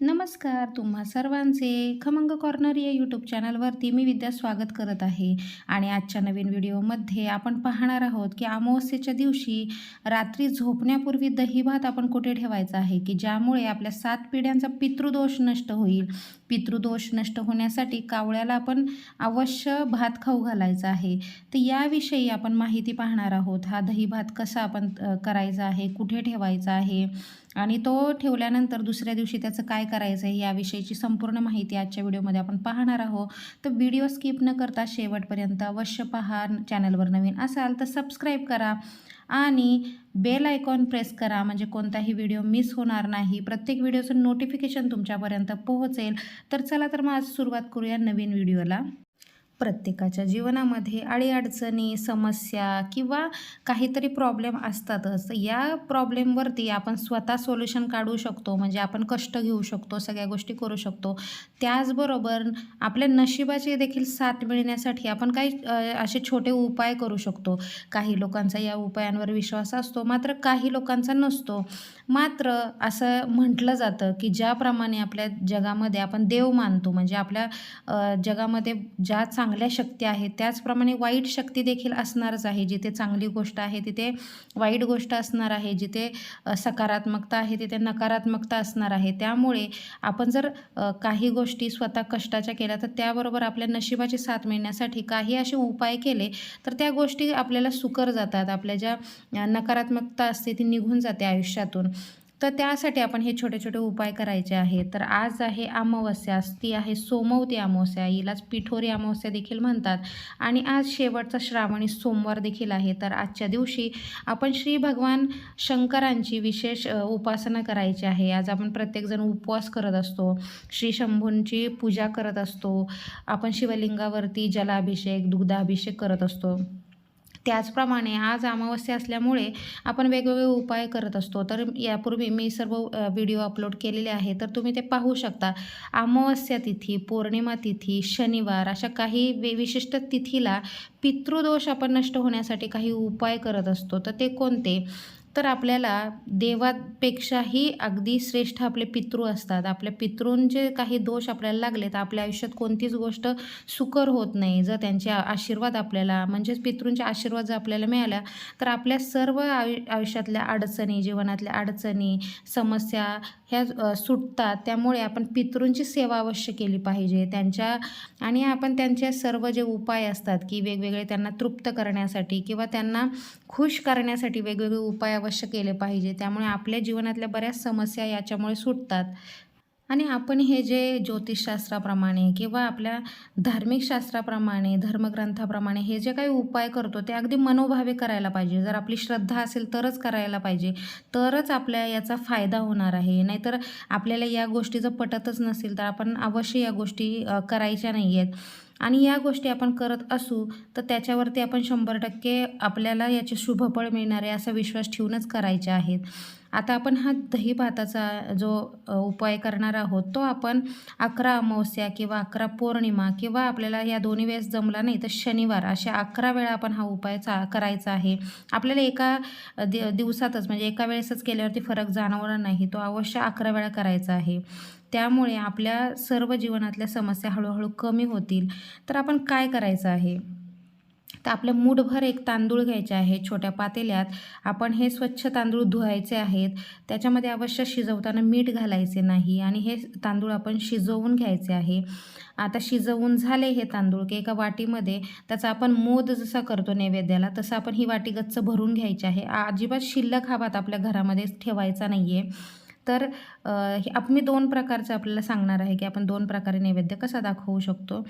नमस्कार तुम्हा सर्वांचे खमंग कॉर्नर या यूट्यूब चॅनलवरती मी विद्या स्वागत करत आहे. आणि आजच्या नवीन व्हिडिओमध्ये आपण पाहणार आहोत की अमावस्येच्या दिवशी रात्री झोपण्यापूर्वी दहीभात आपण कुठे ठेवायचा आहे की ज्यामुळे आपल्या सात पिढ्यांचा पितृदोष नष्ट होईल? पितृदोष नष्ट होण्यासाठी कावळ्याला आपण अवश्य भात खाऊ घालायचा आहे. तर याविषयी आपण माहिती पाहणार आहोत. हा दही भात कसा आपण करायचा आहे कुठे ठेवायचा आहे आणि तो ठेवल्यानंतर दुसऱ्या दिवशी त्याचं काय करायचं आहे याविषयीची संपूर्ण माहिती आजच्या व्हिडिओमध्ये आपण पाहणार आहोत. तर व्हिडिओ स्किप न करता शेवटपर्यंत अवश्य पहा. चॅनलवर नवीन असाल तर सबस्क्राईब करा. आणि बेल आयकॉन प्रेस करा म्हणजे कोणताही व्हिडिओ मिस होणार नाही. प्रत्येक व्हिडिओचं नोटिफिकेशन तुमच्यापर्यंत पोहोचेल. तर चला तर मग आज सुरुवात करूया नवीन व्हिडिओला प्रत्येकाच्या जीवनामध्ये अडीअडचणी समस्या किंवा काहीतरी प्रॉब्लेम असतातच. या प्रॉब्लेमवरती आपण स्वतः सोल्युशन काढू शकतो. म्हणजे आपण कष्ट घेऊ शकतो सगळ्या गोष्टी करू शकतो. त्याचबरोबर आपल्या नशिबाची देखील साथ मिळण्यासाठी आपण काही असे छोटे उपाय करू शकतो. काही लोकांचा या उपायांवर विश्वास असतो मात्र काही लोकांचा नसतो. मात्र असं म्हटलं जातं की ज्याप्रमाणे आपल्या जगामध्ये आपण देव मानतो म्हणजे आपल्या जगामध्ये ज्या चांगल्या शक्ती आहेत त्याचप्रमाणे वाईट शक्ती देखील असणारच आहे. जिथे चांगली गोष्ट आहे तिथे वाईट गोष्ट असणार आहे. जिथे सकारात्मकता आहे तिथे नकारात्मकता असणार आहे. त्यामुळे आपण जर काही गोष्टी स्वतः कष्टाच्या केल्या तर त्याबरोबर आपल्या नशिबाची साथ मिळण्यासाठी काही असे उपाय केले तर त्या गोष्टी आपल्याला सुकर जातात. आपल्या ज्या नकारात्मकता असते ती निघून जाते आयुष्यातून. तर त्यासाठी आपण हे छोटे छोटे उपाय करायचे आहे तर आज आहे अमावस्या ती आहे सोमवती अमावस्या हिलाच पिठोरी अमावस्या देखील म्हणतात. आणि आज शेवटचा श्रावणी सोमवार देखील आहे. तर आजच्या दिवशी आपण श्री भगवान शंकरांची विशेष उपासना करायची आहे. आज आपण प्रत्येकजण उपवास करत असतो. श्री शंभूंची पूजा करत असतो. आपण शिवलिंगावरती जलाभिषेक दुग्धाभिषेक करत असतो. त्याचप्रमाणे आज अमावस्या असल्यामुळे आपण वेगवेगळे उपाय करत असतो. तर यापूर्वी मी सर्व व्हिडिओ अपलोड केलेले आहे तर तुम्ही ते पाहू शकता. अमावस्या तिथी पौर्णिमा तिथी शनिवार अशा काही वे विशिष्ट तिथीला पितृदोष आपण नष्ट होण्यासाठी काही उपाय करत असतो. तर ते कोणते? तर आपल्याला देवापेक्षाही अगदी श्रेष्ठ आपले पितृ असतात. आपल्या पितृंचे काही दोष आपल्याला लागले तर आपल्या आयुष्यात कोणतीच गोष्ट सुकर होत नाही. जर त्यांचे आशीर्वाद आपल्याला म्हणजेच पितृंचे आशीर्वाद जर आपल्याला मिळाल्या तर आपल्या सर्व आयु आयुष्यातल्या अडचणी जीवनातल्या अडचणी समस्या ह्या सुटतात त्यामुळे आपण पितृंची सेवा अवश्य केली पाहिजे. त्यांच्या आणि आपण त्यांचे सर्व जे उपाय असतात की वेगवेगळे त्यांना तृप्त करण्यासाठी किंवा त्यांना खुश करण्यासाठी वेगवेगळे उपाय अवश्य केले पाहिजे. त्यामुळे आपल्या जीवनातल्या बऱ्याच समस्या याच्यामुळे सुटतात. आणि आपण हे जे ज्योतिषशास्त्राप्रमाणे किंवा आपल्या धार्मिक शास्त्राप्रमाणे धर्मग्रंथाप्रमाणे हे जे काही उपाय करतो ते अगदी मनोभावे करायला पाहिजे. जर आपली श्रद्धा असेल तरच करायला पाहिजे. तरच आपल्या याचा फायदा होणार आहे. नाहीतर आपल्याला या गोष्टीचं पटतच नसेल तर आपण अवश्य या गोष्टी करायच्या नाही आहेत आणि या गोष्टी आपण करत असू तर त्याच्यावरती आपण शंभर टक्के आपल्याला याचे शुभफळ मिळणार आहे असा विश्वास ठेवूनच करायचे आहेत. आता आपण हा दही भाताचा जो उपाय करणार आहोत तो आपण अकरा अमावस्या किंवा अकरा पौर्णिमा किंवा आपल्याला या दोन्ही वेळेस जमला नाही तर शनिवार अशा अकरा वेळा आपण हा उपाय चा करायचा आहे. आपल्याला एका दि दिवसातच म्हणजे एका वेळेसच केल्यावरती फरक जाणवणार नाही तो अवश्य अकरा वेळा करायचा आहे. त्यामुळे आपल्या सर्व जीवनातल्या समस्या हळूहळू कमी होतील. तर आपण काय करायचं आहे? तर आपल्या मूठभर एक तांदूळ घ्यायचे आहे छोट्या पातेल्यात. आपण हे स्वच्छ तांदूळ धुवायचे आहेत. त्याच्यामध्ये अवश्य शिजवताना मीठ घालायचे नाही आणि हे तांदूळ आपण शिजवून घ्यायचे आहे. आता शिजवून झाले हे तांदूळ की एका वाटीमध्ये त्याचा आपण मोद जसा करतो नैवेद्याला तसं आपण ही वाटी गच्च भरून घ्यायची आहे. अजिबात शिल्लक हा भात आपल्या घरामध्ये ठेवायचा नाही आहे तर हे आप मी दोन प्रकारचं आपल्याला सांगणार आहे की आपण दोन प्रकारे नैवेद्य कसा दाखवू शकतो.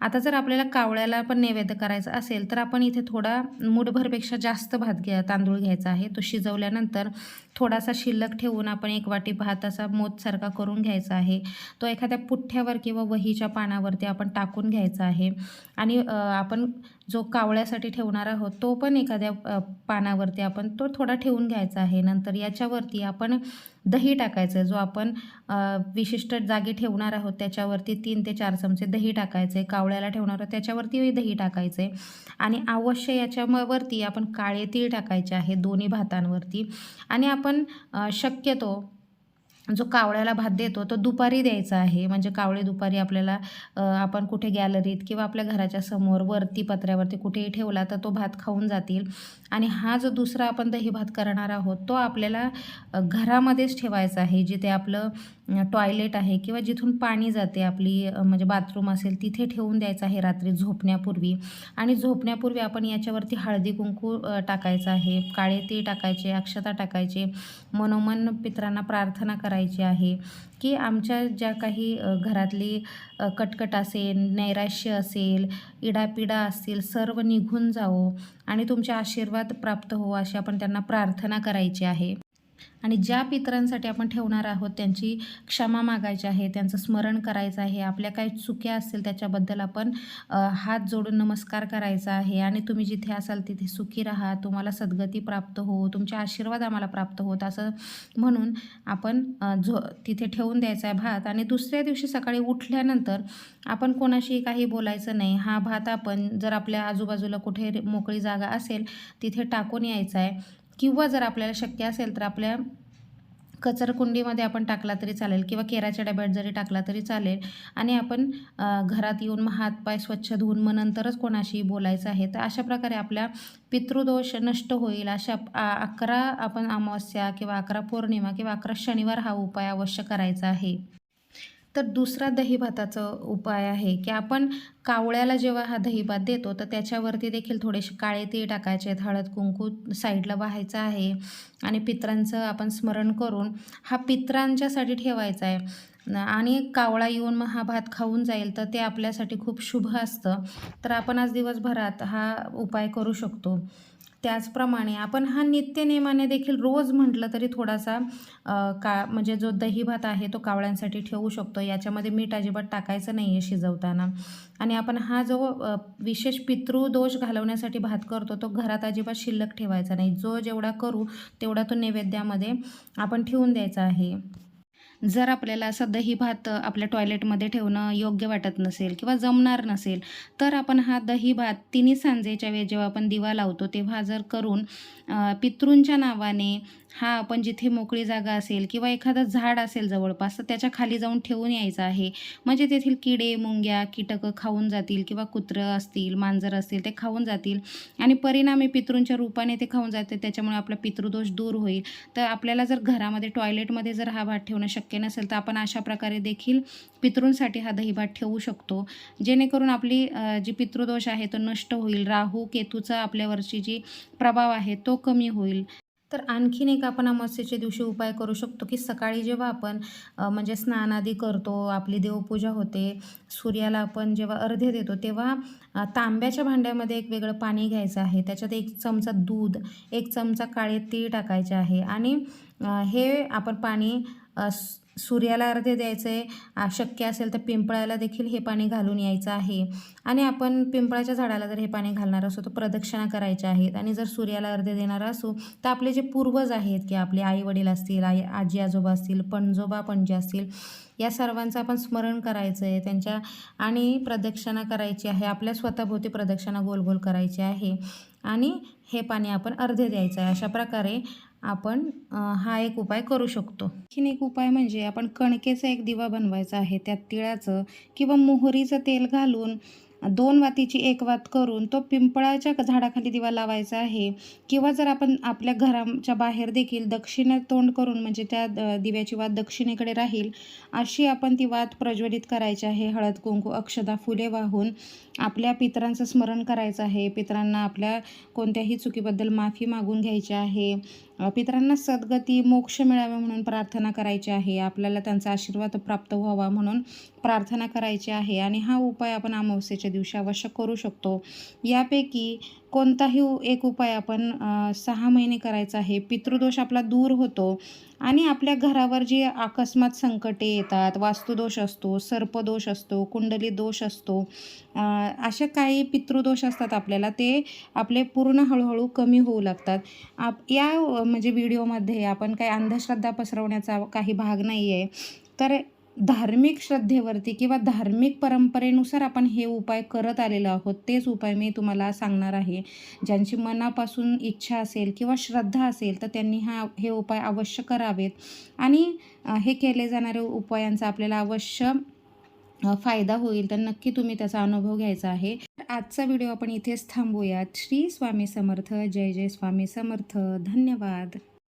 आता जर आपल्याला कावळ्याला पण नैवेद्य करायचा असेल तर आपण इथे थोडा मूठभरपेक्षा जास्त भात घ्या तांदूळ घ्यायचा आहे. तो शिजवल्यानंतर थोडासा शिल्लक ठेवून आपण एक वाटी भात असा मोतसारखा करून घ्यायचा आहे. तो एखाद्या पुठ्ठ्यावर किंवा वहीच्या पानावरती आपण टाकून घ्यायचा आहे. आणि आपण जो कावळ्यासाठी ठेवणार आहोत तो पण एखाद्या पानावरती आपण तो थोडा ठेवून घ्यायचा आहे. नंतर याच्यावरती आपण दही टाकायचं. जो आपण विशिष्ट जागी ठेवणार आहोत त्याच्यावरती तीन ते चार चमचे दही टाकायचे. कावळ्याला ठेवणार आहोत त्याच्यावरती दही टाकायचे. आणि अवश्य याच्यावरती आपण काळे तीळ टाकायचे आहे दोन्ही भातांवरती. आणि आपण शक्यतो जो कावळ्याला भात देतो तो दुपारी द्यायचा आहे. म्हणजे कावळे दुपारी आपल्याला आपण कुठे गॅलरीत किंवा आपल्या घराच्या समोर वरती पत्र्यावरती कुठेही ठेवला तर तो भात खाऊन जातील. आणि हा जो दुसरा आपण दही भात करणार आहोत तो आपल्याला घरामध्येच ठेवायचा आहे. जिथे आपलं टॉयलेट आहे किंवा जिथून पाणी जाते आपली म्हणजे बाथरूम असेल तिथे ठेवून द्यायचं आहे रात्री झोपण्यापूर्वी. आणि झोपण्यापूर्वी आपण याच्यावरती हळदी कुंकू टाकायचं आहे. काळे ते टाकायचे अक्षता टाकायचे. मनोमन पित्रांना प्रार्थना करायची. करायची आहे. की आमच्या ज्या काही घरातली कटकट असेल नैराश्य असेल इडापिडा असतील सर्व निघून जावो आणि तुमचे आशीर्वाद प्राप्त हो अशी आपण त्यांना प्रार्थना करायची आहे. आणि ज्या पितरांसाठी आपण ठेवणार आहोत त्यांची क्षमा मागायची आहे त्यांचं स्मरण करायचं आहे आपल्या काही चुक्या असतील त्याच्याबद्दल आपण हात जोडून नमस्कार करायचा आहे. आणि तुम्ही जिथे असाल तिथे सुखी राहा तुम्हाला सद्गती प्राप्त हो तुमचे आशीर्वाद आम्हाला प्राप्त होत असं म्हणून आपण झो तिथे ठेवून द्यायचा आहे भात. आणि दुसऱ्या दिवशी सकाळी उठल्यानंतर आपण कोणाशी काही बोलायचं नाही. हा भात आपण जर आपल्या आजूबाजूला कुठे मोकळी जागा असेल तिथे टाकून यायचा आहे. किंवा जर आपल्याला शक्य असेल तर आपल्या कचरकुंडीमध्ये आपण टाकला तरी चालेल किंवा केराच्या डब्यात जरी टाकला तरी चालेल. आणि आपण घरात येऊन मग हातपाय स्वच्छ धुवून मग नंतरच कोणाशी बोलायचं आहे. तर अशा प्रकारे आपल्या पितृदोष नष्ट होईल अशा अकरा आपण अमावस्या किंवा अकरा पौर्णिमा किंवा अकरा शनिवार हा उपाय अवश्य करायचा आहे. तर दुसरा दहीभाताचं उपाय आहे की आपण कावळ्याला जेव्हा हा दहीभात देतो तर त्याच्यावरती देखील थोडेसे काळे तीळ टाकायचे आहेत हळद कुंकू साईडला वाहायचं आहे आणि पित्रांचं आपण स्मरण करून हा पित्रांच्यासाठी ठेवायचा आहे. न- आणि कावळा येऊन मग हा भात खाऊन जाईल तर ते आपल्यासाठी खूप शुभ असतं. तर आपण आज दिवसभरात हा उपाय करू शकतो. त्याचप्रमाणे आपण हा नित्यनेमाने देखील रोज म्हटलं तरी थोडासा का म्हणजे जो दही भात आहे तो कावळ्यांसाठी ठेवू शकतो. याच्यामध्ये मीठ अजिबात टाकायचं नाही आहे शिजवताना. आणि आपण हा जो विशेष पितृदोष घालवण्यासाठी भात करतो तो घरात अजिबात शिल्लक ठेवायचा नाही. जो जेवढा करू तेवढा तो नैवेद्यामध्ये आपण ठेवून द्यायचा आहे. जर आपल्याला असं दही भात आपल्या टॉयलेटमध्ये ठेवणं योग्य वाटत नसेल किंवा जमणार नसेल तर आपण हा दही भात तिन्ही सांजेच्या वेळी जेव्हा आपण दिवा लावतो तेव्हा जर करून पितृंच्या नावाने हा आपण जिथे मोकळी जागा असेल किंवा एखादं झाड असेल जवळपास तर त्याच्याखाली जाऊन ठेवून यायचं आहे. म्हणजे तेथील किडे मुंग्या कीटकं खाऊन जातील किंवा कुत्रं असतील मांजर असतील ते खाऊन जातील. आणि परिणामी पितृंच्या रूपाने ते खाऊन जाते त्याच्यामुळे आपला पितृदोष दूर होईल. तर आपल्याला जर घरामध्ये टॉयलेटमध्ये जर हा भात ठेवणं शक्य नसेल तर आपण अशा प्रकारे देखील पितृंसाठी हा दहीभात ठेवू शकतो. जेणेकरून आपली जी पितृदोष आहे तो नष्ट होईल. राहू केतूचा आपल्यावरची जी प्रभाव आहे तो कमी होईल. तर आणखीन एक आपण अमावस्येच्या दिवशी उपाय करू शकतो की सकाळी जेव्हा आपण म्हणजे स्नानादी करतो आपली देवपूजा होते सूर्याला आपण जेव्हा अर्ध्य देतो तेव्हा तांब्याच्या भांड्यामध्ये एक वेगळं पाणी घ्यायचं आहे. त्याच्यात एक चमचा दूध एक चमचा काळे तीळ टाकायचे आहे आणि हे आपण पाणी सूर्याला अर्ध्य द्यायचं आहे शक्य असेल तर पिंपळाला देखील हे पाणी घालून यायचं आहे. आणि आपण पिंपळाच्या झाडाला जर हे पाणी घालणार असू तर प्रदक्षिणा करायच्या आहेत. आणि जर सूर्याला अर्ध्य देणार असू तर आपले जे पूर्वज आहेत की आपले आई वडील असतील आई आजी आजोबा असतील पणजोबा पणजे असतील या सर्वांचं आपण स्मरण करायचं आहे त्यांच्या आणि प्रदक्षिणा करायची आहे. आपल्या स्वतःभोवती प्रदक्षिणा गोल गोल करायची आहे. आणि हे पाणी आपण अर्धे द्यायचं आहे अशा प्रकारे आपण हा एक उपाय करू शकतो. आणखीन एक उपाय म्हणजे आपण कणकेचा एक दिवा बनवायचा आहे. त्यात तिळाचं किंवा मोहरीचं तेल घालून दोन वातीची एक वात करून तो पिंपळाच्या झाडाखाली दिवा लावायचा आहे. किंवा जर आपण आपल्या घराच्या बाहेर देखील दक्षिणे तोंड करून म्हणजे त्या द- दिव्याची वात दक्षिणेकडे राहील अशी आपण ती वात प्रज्वलित करायची आहे. हळद कुंकू अक्षदा फुले वाहून आपल्या पितरांचं स्मरण करायचं आहे. पितरांना आपल्या कोणत्याही चुकीबद्दल माफी मागून घ्यायची आहे. पितरांना सद्गती मोक्ष मिळावे म्हणून प्रार्थना करायची आहे. आपल्याला त्यांचा आशीर्वाद प्राप्त व्हावा म्हणून प्रार्थना करायची आहे. आणि हा उपाय आपण अमावस्येच्या दिवशी अवश्य करू शकतो. यापैकी कोणताही एक उपाय आपण सहा महिने करायचा आहे पितृदोष आपला दूर होतो आणि आपल्या घरावर जी अकस्मात संकटे येतात वास्तुदोष असतो सर्पदोष असतो कुंडली दोष असतो अशा काही पितृदोष असतात आपल्याला ते आपले पूर्ण हळूहळू कमी होऊ लागतात. आप या म्हणजे व्हिडिओमध्ये आपण काही अंधश्रद्धा पसरवण्याचा काही भाग नाही आहे तर धार्मिक श्रद्धेवरती किंवा धार्मिक परंपरेनुसार आपण हे उपाय करत आलेलो आहोत तेच उपाय मी तुम्हाला सांगणार आहे. ज्यांची मनापासून इच्छा असेल किंवा श्रद्धा असेल तर त्यांनी हा हे उपाय अवश्य करावेत. आणि हे केले जाणारे उपायांचा आपल्याला अवश्य फायदा होईल तर नक्की तुम्ही त्याचा अनुभव घ्यायचा आहे. तर आजचा व्हिडिओ आपण इथेच थांबूयात. श्री स्वामी समर्थ. जय जय स्वामी समर्थ. धन्यवाद.